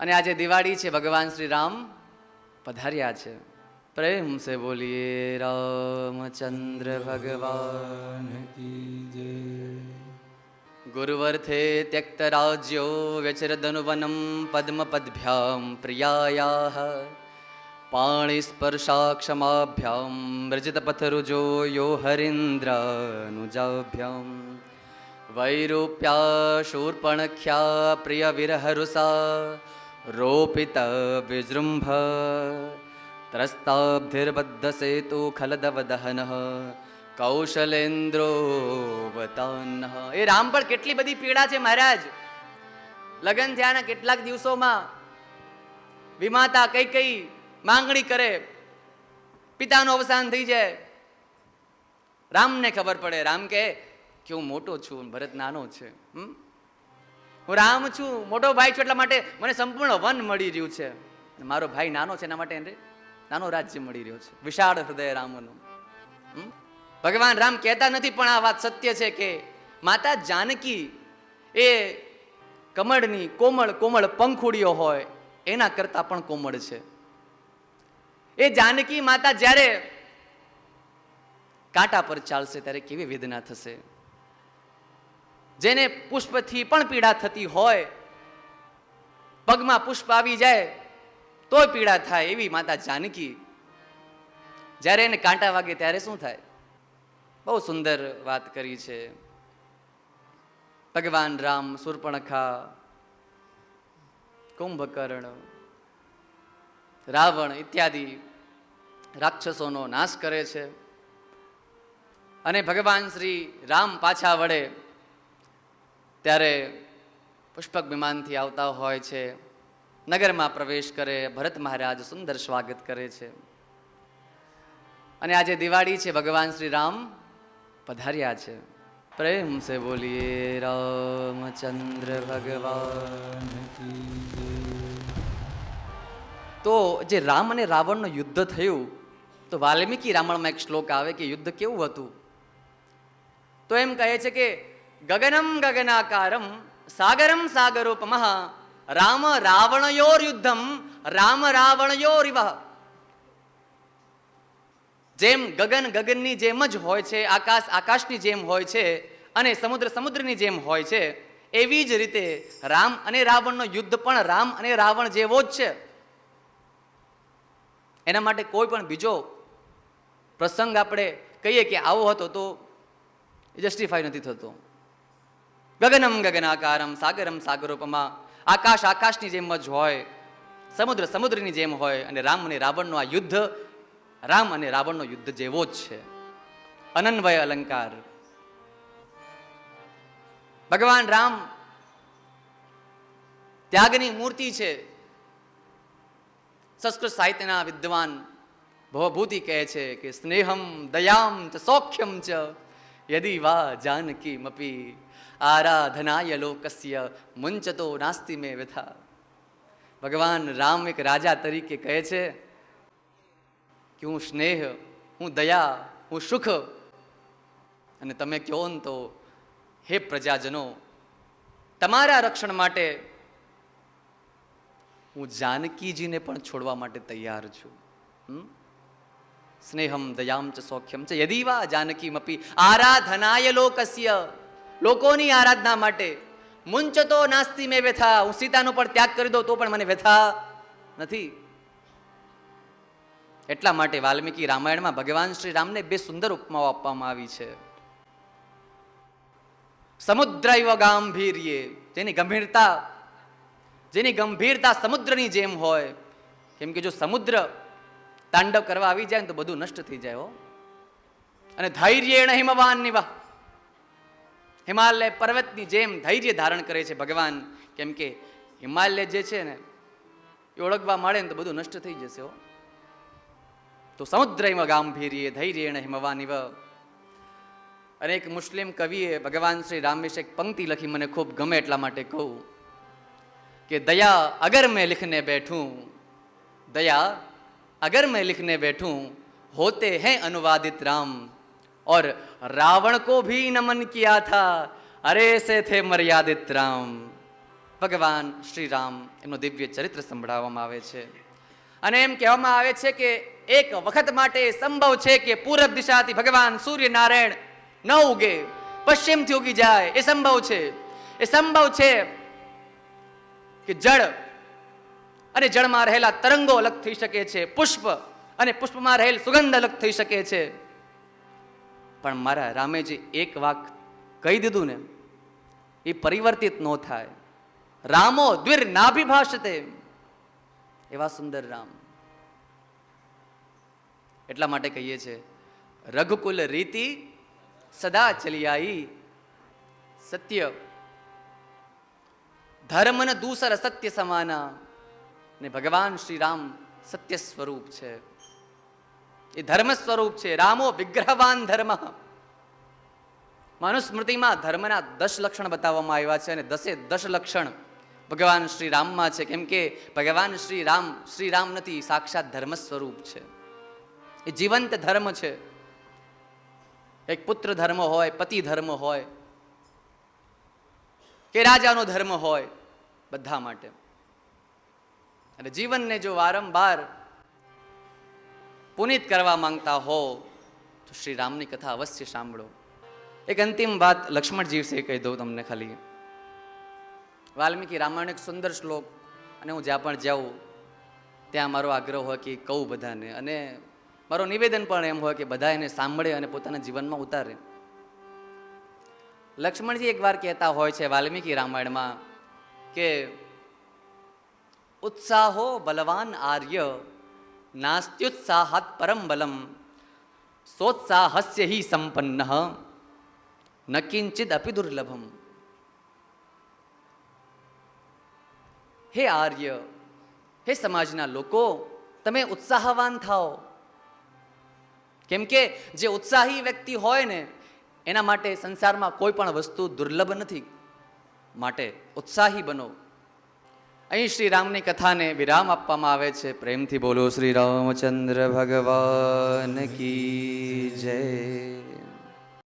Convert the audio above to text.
અને આજે દિવાળી છે, ભગવાન શ્રી રામ પધાર્યા છે. પ્રેમ સે બોલીએ રામચંદ્ર ભગવાન ગુરુવર્થે ત્યક્ત રાજ્યો વ્યચરદનુવનમ પદ્મપદભ્યામ પ્રિયાયાહ. પાણીસ્પર્શાક્ષમાભ્યામ વ્રજતપથરુજો યો હરીન્દ્રનુજાભ્યામ. વૈરૂપ્યા શૂર્પણખ્યા પ્રિય રોપિત વિજૃંભ ત્રસ્તાબ્ધિર્બદ્ધ ખલદવદહન કૌશલેન્દ્રો વતાન એ રામ પર કેટલી બધી પીડા છે મહારાજ. લગ્ન થયાના કેટલાક દિવસોમાં વિમાતા કઈ કઈ માંગણી કરે, પિતાનું અવસાન થઈ જાય. રામને ખબર પડે. રામ કહે કે હું મોટો છું, ભરત નાનો છે. હમ? હું રામ છું, મોટો ભાઈ છું એટલા માટે મને સંપૂર્ણ વન મળી રહ્યું છે. મારો ભાઈ નાનો છે એના માટે એને નાનો રાજ્ય મળી રહ્યો છે. વિશાળ હૃદય રામનું. ભગવાન રામ કહેતા નથી, પણ આ વાત સત્ય છે કે માતા જાનકી એ કમળની કોમળ કોમળ પંખુડીઓ હોય, એના કરતા પણ કોમળ છે. એ જાનકી માતા જ્યારે કાંટા પર ચાલશે ત્યારે કેવી વેદના થશે? જેને પુષ્પથી પણ પીડા થતી હોય, પગમાં પુષ્પ આવી જાય, તોય પીડા થાય એવી માતા જાનકી. જ્યારે એને કાંટા વાગે ત્યારે શું થાય? બહુ સુંદર વાત કરી છે. ભગવાન રામ સુર્પણખા, કુંભકર્ણ, રાવણ ઇત્યાદિ રાક્ષસોનો નાશ કરે છે. અને ભગવાન શ્રી રામ પાછા વળે. ત્યારે પુષ્પક વિમાનથી આવતા હોય છે, નગરમાં પ્રવેશ કરે, ભરત મહારાજ સુંદર સ્વાગત કરે છે. અને આજે દિવાળી છે, ભગવાન શ્રી રામ પધાર્યા છે. પ્રેમ સે બોલીએ રામચંદ્ર ભગવાન તો જે રામ અને રાવણનું યુદ્ધ થયું, તો વાલ્મીકી રામાયણમાં એક શ્લોક આવે કે યુદ્ધ કેવું હતું? તો એમ કહે છે કે ગગનમ ગગનાકારમ સાગરમ સાગરોપમ રામ રાવણયોર્યુદ્ધમ રામ રાવણયોરિવ જેમ ગગન ગગનની જેમ જ હોય છે, આકાશ આકાશની જેમ હોય છે અને સમુદ્ર સમુદ્રની જેમ હોય છે, એવી જ રીતે રામ અને રાવણનો યુદ્ધ પણ રામ અને રાવણ જેવો જ છે. એના માટે કોઈ પણ બીજો પ્રસંગ આપણે કહીએ કે આવો હતો તો જસ્ટિફાય નથી થતો. ગગનમ ગગનાકારમ, સાગરમ સાગરોપમાં. આકાશ આકાશની જેમ જ હોય, સમુદ્ર સમુદ્રની જેમ હોય અને રામ અને રાવણનો આ યુદ્ધ, રામ અને રાવણનો યુદ્ધ જેવો જ છે. અનન્વય અલંકાર. ભગવાન રામ ત્યાગની મૂર્તિ છે. સંસ્કૃત સાહિત્યના વિદ્વાન ભવભૂતિ કહે છે કે સ્નેહમ દયામ ચ સૌખ્યમ ચ યદિ વા જાનકી મપી આરાધનાય લોકસ્ય મુંચતો નાસ્તિ મે વ્યથા ભગવાન રામ એક રાજા તરીકે કહે છે કે હું સ્નેહ હું દયા હું સુખ અને તમે કહો ને તો, હે પ્રજાજનો, તમારા રક્ષણ માટે હું જાનકીજીને પણ છોડવા માટે તૈયાર છું, હમ? સ્નેહમ, દયામ ચ, સૌખ્યમ ચ, યદિ વા જાનકી આરાધનાય લોકસ્ય લોકોની આરાધના માટે મુંચતો નાસ્તી મેં વ્યથા, હું સીતાનો પણ ત્યાગ કરી દઉં તો પણ મને વ્યથા નથી. એટલા માટે વાલ્મીકી રામાયણમાં ભગવાન શ્રી રામને બે સુંદર ઉપમાઓ આપવામાં આવી છે. સમુદ્ર ગાંભીર્ય, જેની ગંભીરતા જેની ગંભીરતા સમુદ્રની જેમ હોય, કેમ કે જો સમુદ્ર તાંડવ કરવા આવી જાય ને તો બધું નષ્ટ થઈ જાય હો. અને ધૈર્ય હિમવાન નિવા હિમાલય પર્વતની જેમ ધૈર્ય ધારણ કરે છે ભગવાન. કેમ કે હિમાલય જે છે ને, એ ઓળખવા મળે ને તો બધું નષ્ટ થઈ જશે તો સમુદ્રયમાં ગાંભીર્ય ધૈર્ય હિમવાનિવ. અને એક મુસ્લિમ કવિએ ભગવાન શ્રી રામ વિશે એક પંક્તિ લખી મને ખૂબ ગમે એટલા માટે કહું કે, દયા અગર મેં લિખને બેઠું, દયા અગર મેં લિખને બેઠું, હોતે હૈ અનુવાદિત રામ. और रावण को भी नमन किया था अरे से थे मर्यादित राम ભગવાન શ્રી રામ એમનો દિવ્ય ચરિત્ર સંભળાવવામાં આવે છે અને એમ કહેવામાં આવે છે કે એક વખત માટે સંભવ છે કે પૂરબ દિશાથી ભગવાન સૂર્યનારાયણ ન ઉગે પશ્ચિમથી ઉગી જાય એ સંભવ છે એ સંભવ છે કે જળ અને જળમાં રહેલા તરંગો અલગ થઈ શકે છે પુષ્પ અને પુષ્પમાં રહેલ સુગંધ અલગ થઈ શકે છે પણ મારા રામે જે એક વાક કહી દીધું ને, એ પરિવર્તિત ન થાય. રામો દ્વિર નાભિભાષતે એવા સુંદર રામ. એટલા માટે કહીએ છે, રઘુકુલ રીતિ સદા ચલિયાઈ. સત્ય ધર્મ ન દૂસર સત્ય સમાના. ને ભગવાન શ્રી રામ સત્ય સ્વરૂપ છે. એ ધર્મ સ્વરૂપ છે. રામો વિગ્રહવાન ધર્મ. મનુસ્મૃતિમાં ધર્મના દસ લક્ષણ બતાવવામાં આવ્યા છે અને દસે દસ લક્ષણ ભગવાન શ્રી રામમાં છે. કેમ કે ભગવાન શ્રી રામ શ્રી રામ નથી, સાક્ષાત ધર્મ સ્વરૂપ છે. એ જીવંત ધર્મ છે. એક પુત્ર ધર્મ હોય, પતિ ધર્મ હોય, કે રાજાનો ધર્મ હોય, બધા માટે. અને જીવનને જો વારંવાર પુનિત કરવા માંગતા હો, તો શ્રી રામની કથા અવશ્ય સાંભળો. એક અંતિમ વાત લક્ષ્મણજી વિશે કહી દઉં તમને ખાલી. વાલ્મીકી રામાયણ એક સુંદર શ્લોક, અને હું જ્યાં પણ જાઉં, ત્યાં મારો આગ્રહ હોય કે કહું બધાને. અને મારો નિવેદન પણ એમ હોય કે બધા એને સાંભળે અને પોતાના જીવનમાં ઉતારે. લક્ષ્મણજી એકવાર કહેતા હોય છે વાલ્મીકી રામાયણમાં કે, ઉત્સાહો બલવાન આર્ય નાસ્ત્યુત્સાહાત પરમ બલમ સોત્સાહસ્ય હિ સંપન્ન ન કિંચિદ અપી દુર્લભમ હે આર્ય હે સમાજના લોકો તમે ઉત્સાહવાન થાઓ કેમ કે જે ઉત્સાહી વ્યક્તિ હોય ને એના માટે સંસારમાં કોઈ પણ વસ્તુ દુર્લભ નથી માટે ઉત્સાહી બનો અહીં શ્રી રામની કથાને વિરામ આપવામાં આવે છે. પ્રેમથી બોલો શ્રી રામચંદ્ર ભગવાન કી જય.